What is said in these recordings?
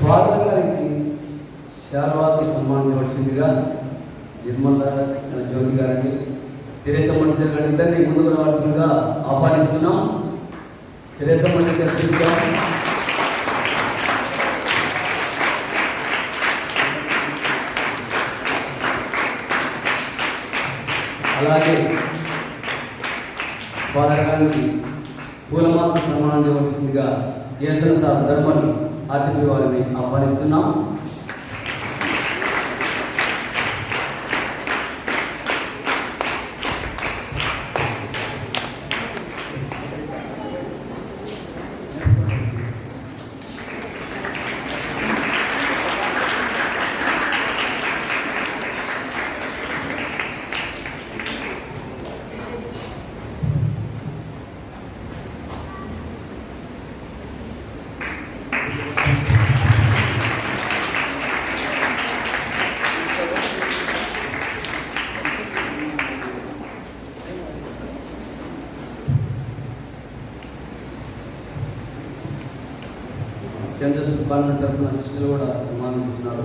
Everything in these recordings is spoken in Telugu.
ఫాదర్ గారికి శారవాతో సన్మానించవలసిందిగా నిర్మల జ్యోతి గారిని తెరేస సంబంధించిన గారి ఇద్దరిని ముందుకు రావాల్సిందిగా ఆహ్వానిస్తున్నాం. తెరేస సంబంధించిన గారు అలాగే ఫాదర్ పూలమాత సన్మానం చేయవలసిందిగా ఏసన సార్ ధర్మల్ ఆర్టీపీ వారిని ఆహ్వానిస్తున్నాం. సెంట్ జోసెఫ్ కాన్వెంట్ తరఫున సిస్టర్లు కూడా సన్మానిస్తున్నారు.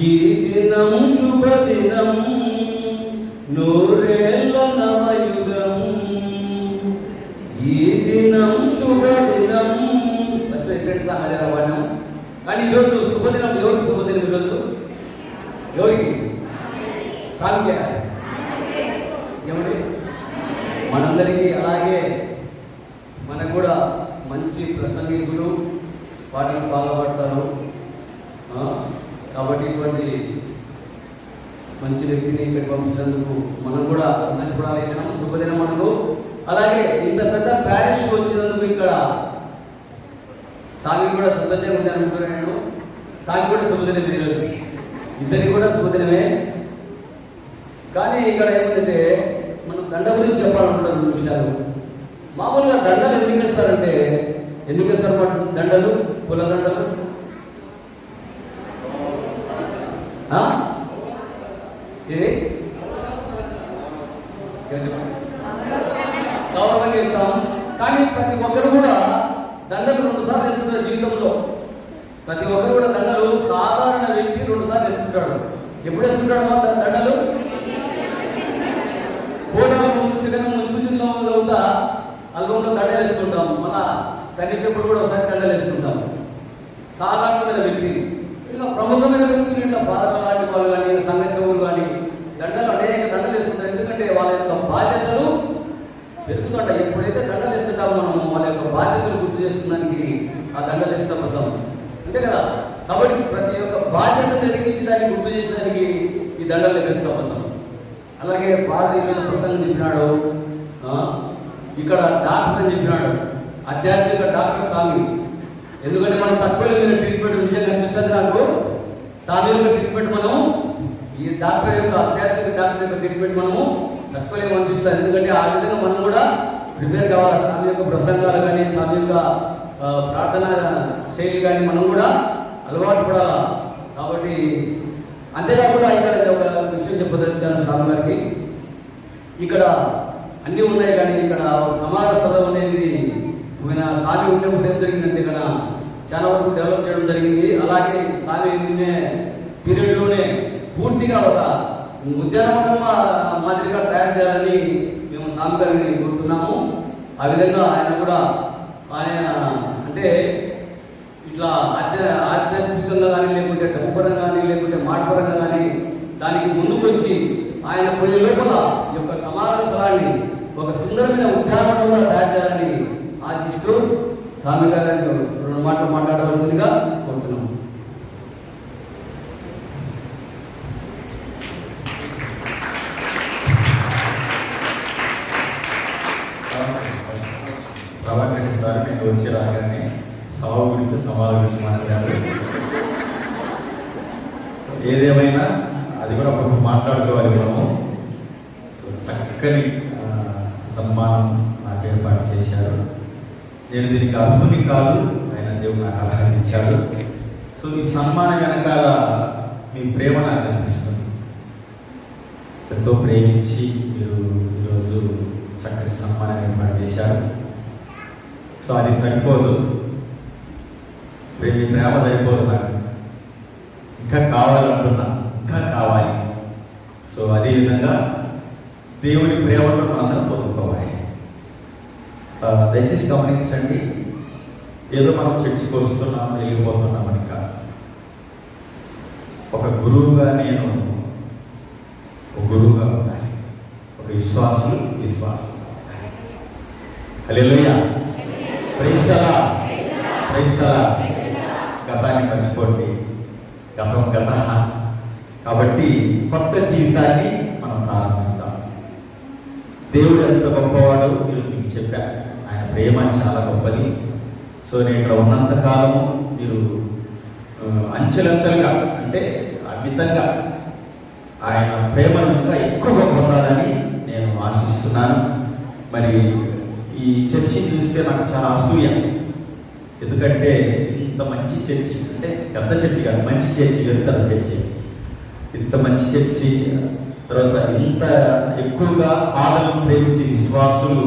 ఈ దినం శుభదినం నూరేళ్ళ నవయుగం. ఈ దినం శుభదినం. ఫస్ట్ ఎక్కడ సహాయ వాడినాం కానీ ఈరోజు శుభదినం ఎవరికి శుభదినం ఈరోజు? ఎవరికి? సాంఖ్య ఏమండి మనందరికీ అలాగే మనకు కూడా మంచి ప్రసంగికులు వాటిని బాగుపడతారు ఆ, కాబట్టి ఇటువంటి మంచి వ్యక్తిని ఇక్కడ పంపించినందుకు మనం కూడా సంతోషపడాలి దినం శుభదినం మనకు అలాగే ఇంత పెద్ద ప్యారిష్ వచ్చినందుకు ఇక్కడ సామి కూడా సంతోషంగా ఉంది అనుకుంటున్నాను నేను. సామి కూడా శుభదినం ఈరోజు. ఇద్దరికి కూడా శుభదినమే. కానీ ఇక్కడ ఏమంటే మనం దండ గురించి చెప్పాలనుకుంటున్నాం రెండు విషయాలు. మామూలుగా దండలు ఎందుకు ఇస్తారంటే ఎందుకు ఇస్తారు దండలు? పుల దండలు ఆ? ఇది ఏం చెప్పండి? గౌరవంగా ఇస్తాం కానీ ప్రతి ఒక్కరు కూడా దండలు రెండు సార్లు వేసుకుంటారు జీవితంలో. ప్రతి ఒక్కరు కూడా దండలు సాధారణ వ్యక్తి రెండు సార్లు వేసుకుంటాడు ఎప్పుడు వేసుకుంటాడు మా దండలు? పూర్వం ముసుగున ముసుగులో అవుతా అల్బంలో దండలు వేసుకుంటాం మళ్ళా చనిపోయినప్పుడు కూడా ఒకసారి దండలు వేసుకుంటాం సాధారణమైన వ్యక్తి. ఇట్లా ప్రముఖమైన వ్యక్తులు ఇట్లా బాధలు లాంటి వాళ్ళు కానీ సంఘ సేవలు కానీ దండలు అనేక దండలు వేసుకుంటారు ఎందుకంటే వాళ్ళ యొక్క బాధ్యత పెరుగుతుంటాయి ఎప్పుడైతే దండలు ఇస్తుంటామో మనం వాళ్ళ యొక్క బాధ్యతలు గుర్తు చేసుకోవడానికి ఆ దండలు వేస్తూ పడతాం అంతే కదా? కాబట్టి ప్రతి ఒక్క బాధ్యత పెరిగించడానికి గుర్తు చేసేదానికి ఈ దండలు వేస్తూ పడతాం అలాగే ఫాదర్ ప్రసంగం చెప్పినాడు? ఇక్కడ డాక్టర్ అని చెప్పినాడు. ఆధ్యాత్మిక డాక్టర్ స్వామి. ఎందుకంటే మనం తక్కువ మీద ట్రీట్మెంట్ విజయం అనిపిస్తుంది నాకు. స్వామి యొక్క ట్రీట్మెంట్ మనం ఈ డాక్టర్ యొక్క ఆధ్యాత్మిక డాక్టర్ యొక్క ట్రీట్మెంట్ మనము తక్కువనే అనిపిస్తుంది. ఎందుకంటే ఆ విధంగా మనం కూడా ప్రిపేర్ కావాలి. స్వామి యొక్క ప్రసంగాలు కానీ స్వామి యొక్క ప్రార్థన శైలి కానీ మనం కూడా అలవాటు పడాలా? కాబట్టి అంతేకాకుండా ఇక్కడ ఒక విషయం చెప్పదలిచాను స్వామి గారికి. ఇక్కడ అన్నీ ఉన్నాయి కానీ ఇక్కడ సమాజ సభ అనేది మన స్వామి ఉండేప్పుడు ఏం జరిగిందంటే ఇక్కడ చాలా వరకు డెవలప్ చేయడం జరిగింది. అలాగే స్వామి నిన్నే పీరియడ్లోనే పూర్తిగా ఒక ఉద్యానవనం మాదిరిగా తయారు చేయాలని మేము స్వామి గారిని కోరుతున్నాము. ఆ విధంగా ఆయన కూడా ఆయన అంటే ఇట్లా ఆధ్య ఆధ్యాత్మికంగా కానీ లేకుంటే డబ్బుపరంగా కానీ లేకుంటే మాటపరంగా కానీ దానికి ముందుకు వచ్చి ఆయన పోయే లోపల ఈ యొక్క సమాజ స్థలాన్ని ఒక సుందరమైన ఉద్యానవనంగా తయారు చేయాలని ఆశిస్తూ స్వామి గారిని రెండు మాటలు మాట్లాడవలసిందిగా కోరుతున్నాము. ఏదేమైనా అది కూడా అప్పుడు మాట్లాడుకోవాలి మనము. సో చక్కని సన్మానం నాకు ఏర్పాటు చేశారు. నేను దీనికి అర్హుని కాదు ఆయన దేవుడు నాకు ఆహ్వానించాడు సో ఈ సన్మానం వెనకాల మీ ప్రేమ నాకు అనిపిస్తుంది. ఎంతో ప్రేమించి మీరు ఈరోజు చక్కటి సన్మానం ఏర్పాటు చేశారు. సో అది సరిపోదు. మీ ప్రేమ సరిపోదు నాకు. ఇంకా కావాలనుకున్నా ఇంకా కావాలి. సో అదేవిధంగా దేవుని ప్రేమను మనందరం పొందుకోవాలి. దయచేసి గమనించండి. ఏదో మనం చర్చికి వస్తున్నాం వెళ్ళిపోతున్నాం ఇంకా ఒక గురువుగా నేను ఒక గురువుగా ఉండాలి. ఒక విశ్వాసులు విశ్వాసం అలెలుయ్యా క్రైస్తలా క్రైస్తలా గతాన్ని మర్చిపోండి. గతం గత. కాబట్టి కొత్త జీవితాన్ని మనం ప్రారంభిద్దాం. దేవుడు ఎంత గొప్పవాడు ఈరోజు మీకు చెప్పా. ఆయన ప్రేమ చాలా గొప్పది. సో నేను ఇక్కడ ఉన్నంత కాలము మీరు అంచెలంచెలుగా అంటే అమితంగా ఆయన ప్రేమను ఇంకా ఎక్కువగా పొందాలని నేను ఆశిస్తున్నాను. మరి ఈ చర్చిని చూస్తే నాకు చాలా అసూయ. ఎందుకంటే ఇంత మంచి చర్చి. అంటే పెద్ద చర్చి కాదు మంచి చర్చి పెద్ద చర్చి. ఇంత మంచి చర్చి తర్వాత ఇంత ఎక్కువగా ఆదరణ ప్రేమించే విశ్వాసులు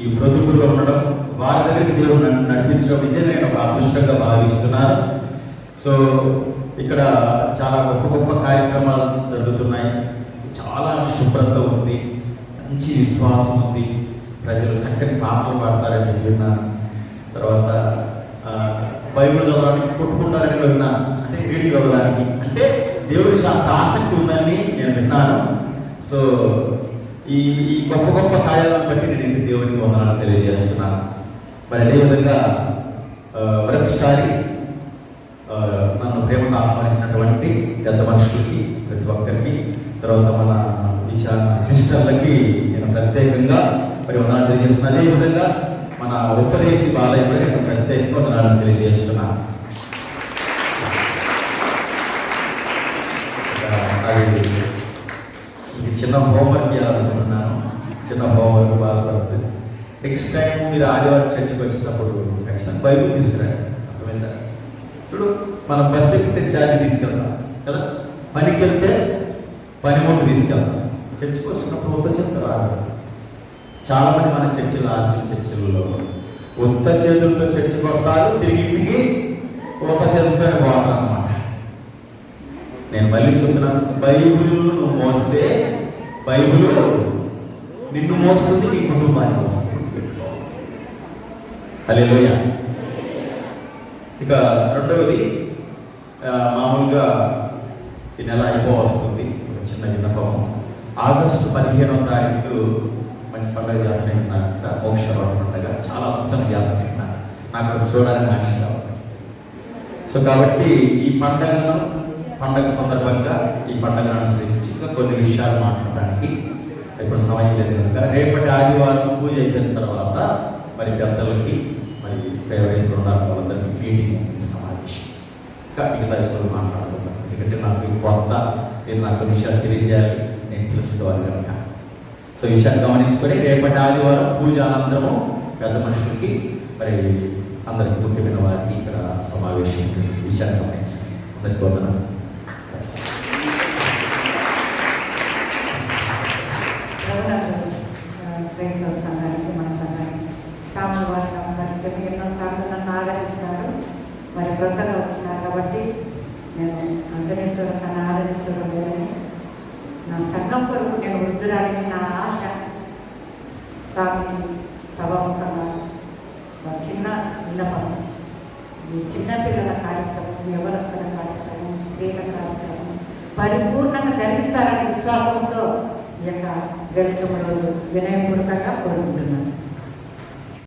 ఈ బ్రతుకుల్లో ఉండడం వారి దగ్గరికి దేవుడు నడిపించడం నిజంగా నేను ఒక అదృష్టంగా భావిస్తున్నాను. సో ఇక్కడ చాలా గొప్ప గొప్ప కార్యక్రమాలు జరుగుతున్నాయి. చాలా శుభ్రత ఉంది మంచి విశ్వాసం ఉంది. ప్రజలు చక్కని పాటలు పాడతారని చెప్పి తర్వాత బైబిల్ చదవడానికి కొట్టుకుంటారని విన్నాను. అంటే వీడికి చదవడానికి. అంటే దేవుడి అంత ఆసక్తి ఉందని నేను విన్నాను. సో ఈ ఈ గొప్ప గొప్ప కార్యాలను బట్టి నేను ఇది దేవునికి వందనాలు తెలియజేస్తున్నాను. మరి అదేవిధంగా ఆ, మరొకసారి నన్ను ప్రేమకు ఆహ్వానించినటువంటి పెద్ద మనుషులకి ప్రతి ఒక్కరికి తర్వాత మన విచార సిస్టర్లకి నేను ప్రత్యేకంగా మరి వందనాలు తెలియజేస్తున్నాను. అదేవిధంగా మన ఉపదేశి బాలయ్య కూడా నేను ప్రత్యేకంగా వందనాలు తెలియజేస్తున్నాను ఇది చిన్న హోంవర్క్ చేయాలనుకుంటున్నాను చిన్న హోంవర్క్ బాధపడుతుంది నెక్స్ట్ టైం మీరు ఆదివారం చర్చకు వచ్చినప్పుడు ఖచ్చితంగా బైబుల్ తీసుకురండి. అర్థమైందా? చూడు మనం బస్సు ఎక్కితే ఛార్జ్ తీసుకెళ్తాం కదా? పనికి వెళ్తే పని ముందు తీసుకెళ్తాం. చర్చకు వచ్చినప్పుడు ఉత్త చేతులు చాలామంది చాలా మంది మన చర్చిలో ఆర్సీ చర్చిలలో ఉత్త చేతులతో చర్చకు వస్తారు తిరిగి ఇంటికి ఒక చేతులతోనే పోతారు అనమాట నేను మళ్ళీ చెప్తున్నాను బైబిల్ నువ్వు మోస్తే బైబిల్ నిన్ను మోస్తుంది నీ కుటుంబాన్ని మోస్తుంది. ఇక రెండవది మామూలుగా ఈ నెల అయిపో వస్తుంది చిన్న విన్నపం ఆగస్టు పదిహేనవ తారీఖు మంచి పండుగ చేస్తున్నాయంట మోక్ష ఉండగా చాలా అద్భుతంగా చేస్తున్నాయంట నాకు చూడడానికి చూడాలని ఆశగా సో కాబట్టి ఈ పండగను పండగ సందర్భంగా ఈ పండగను అనుసరించి ఇంకా కొన్ని విషయాలు మాట్లాడడానికి ఇప్పుడు సమయం లేదు కనుక రేపటి ఆదివారం పూజ అయిపోయిన తర్వాత మరి పెద్దలకి మరి ఎవరైతే ఉన్నారో వాళ్ళందరికీ మీటింగ్ సమావేశం. ఇంకా మిగతా విషయాలు మాట్లాడుకుంటాను ఎందుకంటే నాకు ఈ కొత్త నేను నాకు విషయాలు తెలియజేయాలి. నేను తెలుసుకోవాలి కనుక. సో విషయాన్ని గమనించుకొని రేపటి ఆదివారం పూజ అనంతరము పెద్ద మనుషులకి మరి అందరికి ముఖ్యమైన వారికి ఇక్కడ సమావేశం విషయాన్ని గమనించండి. అందరికి వందనాలు క్రైస్తవ సంఘానికి మన సంఘానికి సాముల వారిని అమ్మగారు చెప్పి ఎన్నోసార్లు నన్ను ఆదరించినారు మరి క్రొత్తగా వచ్చినారు కాబట్టి నేను అంతరిస్తున్న నన్ను ఆదరిస్తున్న లేదని నా సంఘం కొరకు నేను వృద్ధురాలని నా ఆశ స్వామిని సభాముఖంగా ఒక చిన్న ఈ చిన్నపిల్లల కార్యక్రమం యవనస్తుల కార్యక్రమం స్త్రీల కార్యక్రమం పరిపూర్ణంగా జరిగిస్తారని విశ్వాసంతో ఈ యొక్క వెల్కమ్ రోజు వినయపూర్వకంగా కోరుకుంటున్నాను.